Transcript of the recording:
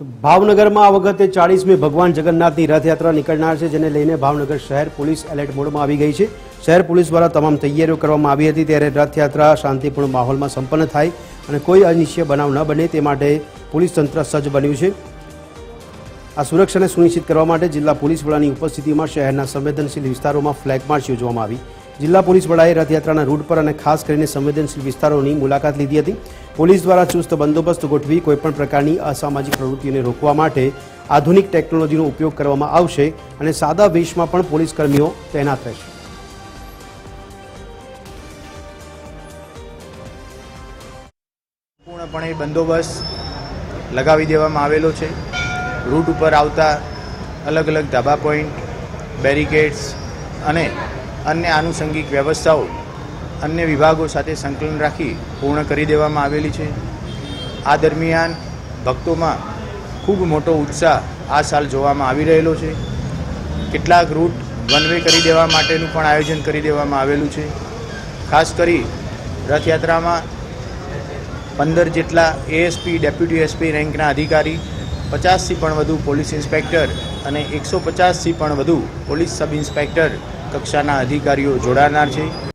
ભાવનગરમાં આ વખતે ચાળીસમી ભગવાન જગન્નાથની રથયાત્રા નીકળનાર છે, જેને લઈને ભાવનગર શહેર પોલીસ એલર્ટ મોડમાં આવી ગઈ છે. શહેર પોલીસ દ્વારા તમામ તૈયારીઓ કરવામાં આવી હતી, ત્યારે રથયાત્રા શાંતિપૂર્ણ માહોલમાં સંપન્ન થાય અને કોઈ અનિશ્ચય બનાવ ન બને તે માટે પોલીસ તંત્ર સજ્જ બન્યું છે. આ સુરક્ષાને સુનિશ્ચિત કરવા માટે જિલ્લા પોલીસ વડાની ઉપસ્થિતિમાં શહેરના સંવેદનશીલ વિસ્તારોમાં ફ્લેગ માર્ચ યોજવામાં આવી. જિલ્લા પોલીસ વડાએ રથયાત્રાના રૂટ પર અને ખાસ કરીને સંવેદનશીલ વિસ્તારોની મુલાકાત લીધી હતી. પોલીસ દ્વારા ચુસ્ત બંદોબસ્ત ગોઠવી કોઈપણ પ્રકારની અસામાજિક પ્રવૃત્તિઓને રોકવા માટે આધુનિક ટેકનોલોજીનો ઉપયોગ કરવામાં આવશે અને સાદા વેશમાં પણ પોલીસ કર્મીઓ તૈનાત રહેશે. સંપૂર્ણપણે બંદોબસ્ત લગાવી દેવામાં આવેલો છે. રૂટ ઉપર આવતા અલગ અલગ ધાબા પોઈન્ટ, બેરિકેડ્સ અને અન્ય આનુષંગિક વ્યવસ્થાઓ અન્ય વિભાગો સાથે સંકલન રાખી પૂર્ણ કરી દેવામાં આવેલી છે. આ દરમિયાન ભક્તોમાં ખૂબ મોટો ઉત્સાહ આ સાલ જોવામાં આવી રહેલો છે. કેટલાક રૂટ વન વે કરી દેવા માટેનું પણ આયોજન કરી દેવામાં આવેલું છે. ખાસ કરી રથયાત્રામાં પંદર જેટલા એએસપી ડેપ્યુટી એસપી રેન્કના અધિકારી, પચાસથી પણ વધુ પોલીસ ઇન્સ્પેક્ટર અને એકસો પચાસથી પણ વધુ પોલીસ સબ ઇન્સ્પેક્ટર કક્ષાના અધિકારીઓ જોડાનાર છે.